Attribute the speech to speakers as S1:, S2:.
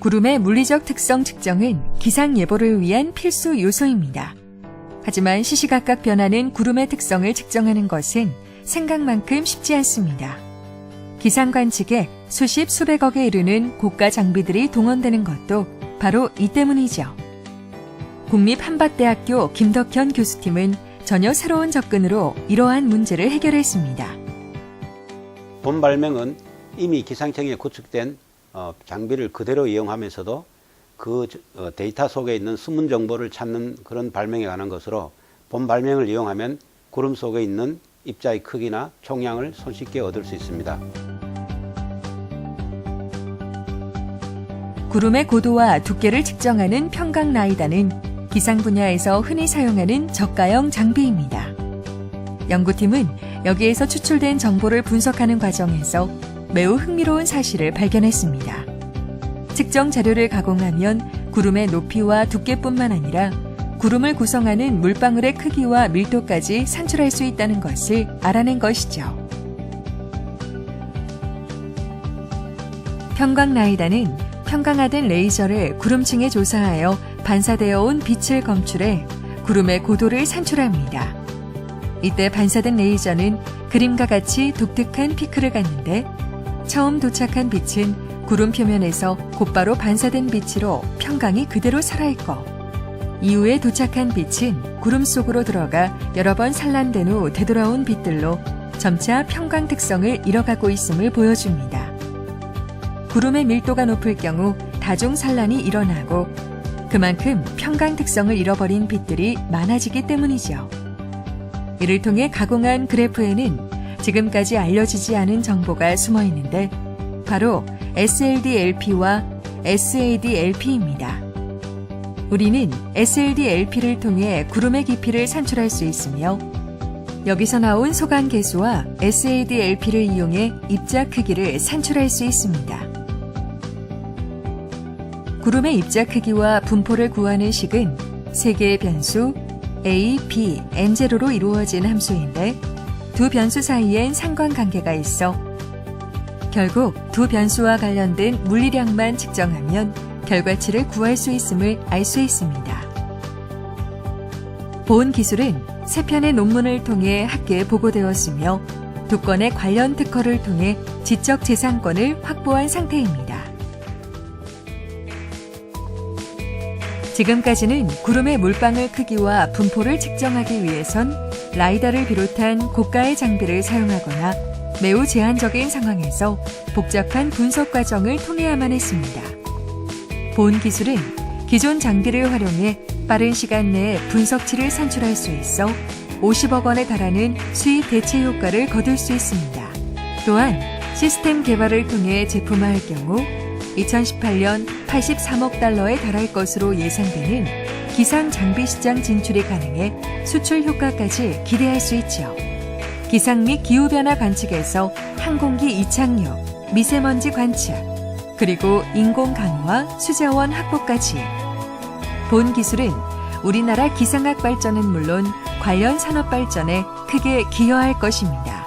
S1: 구름의 물리적 특성 측정은 기상 예보를 위한 필수 요소입니다. 하지만 시시각각 변하는 구름의 특성을 측정하는 것은 생각만큼 쉽지 않습니다. 기상 관측에 수십 수백억에 이르는 고가 장비들이 동원되는 것도 바로 이 때문이죠. 국립한밭대학교 김덕현 교수팀은 전혀 새로운 접근으로 이러한 문제를 해결했습니다.
S2: 본 발명은 이미 기상청에 구축된 어, 장비를 그대로 이용하면서도 그 저- 어, 데이터 속에 있는 숨은 정보를 찾는 그런 발명에 관한 것으로 본 발명을 이용하면 구름 속에 있는 입자의 크기나 총량을 손쉽게 얻을 수 있습니다.
S1: 구름의 고도와 두께를 측정하는 평각 라이다는 기상 분야에서 흔히 사용하는 저가형 장비입니다. 연구팀은 여기에서 추출된 정보를 분석하는 과정에서 매우 흥미로운 사실을 발견했습니다. 측정 자료를 가공하면 구름의 높이와 두께뿐만 아니라 구름을 구성하는 물방울의 크기와 밀도까지 산출할 수 있다는 것을 알아낸 것이죠. 평광 라이다는 평강화된 레이저를 구름층에 조사하여 반사되어 온 빛을 검출해 구름의 고도를 산출합니다. 이때 반사된 레이저는 그림과 같이 독특한 피크를 갖는데 처음 도착한 빛은 구름 표면에서 곧바로 반사된 빛으로 평강이 그대로 살아있고 이후에 도착한 빛은 구름 속으로 들어가 여러 번 산란된 후 되돌아온 빛들로 점차 평강 특성을 잃어가고 있음을 보여줍니다. 구름의 밀도가 높을 경우 다중 산란이 일어나고 그만큼 평강 특성을 잃어버린 빛들이 많아지기 때문이죠. 이를 통해 가공한 그래프에는 지금까지 알려지지 않은 정보가 숨어 있는데 바로 SLD-LP와 SAD-LP입니다. 우리는 SLD-LP를 통해 구름의 깊이를 산출할 수 있으며 여기서 나온 소간 계수와 SAD-LP를 이용해 입자 크기를 산출할 수 있습니다. 구름의 입자 크기와 분포를 구하는 식은 세 개의 변수 A, B, N0로 이루어진 함수인데 두 변수 사이엔 상관관계가 있어 결국 두 변수와 관련된 물리량만 측정하면 결과치를 구할 수 있음을 알 수 있습니다. 본 기술은 세 편의 논문을 통해 학계에 보고되었으며 두 건의 관련 특허를 통해 지적 재산권을 확보한 상태입니다. 지금까지는 구름의 물방울 크기와 분포를 측정하기 위해선 라이다를 비롯한 고가의 장비를 사용하거나 매우 제한적인 상황에서 복잡한 분석 과정을 통해야만 했습니다. 본 기술은 기존 장비를 활용해 빠른 시간 내에 분석치를 산출할 수 있어 50억 원에 달하는 수익 대체 효과를 거둘 수 있습니다. 또한 시스템 개발을 통해 제품화할 경우 2018년 83억 달러에 달할 것으로 예상되는 기상 장비 시장 진출이 가능해 수출 효과까지 기대할 수 있죠. 기상 및 기후 변화 관측에서 항공기 이착륙, 미세먼지 관측, 그리고 인공 강화, 수자원 확보까지 본 기술은 우리나라 기상학 발전은 물론 관련 산업 발전에 크게 기여할 것입니다.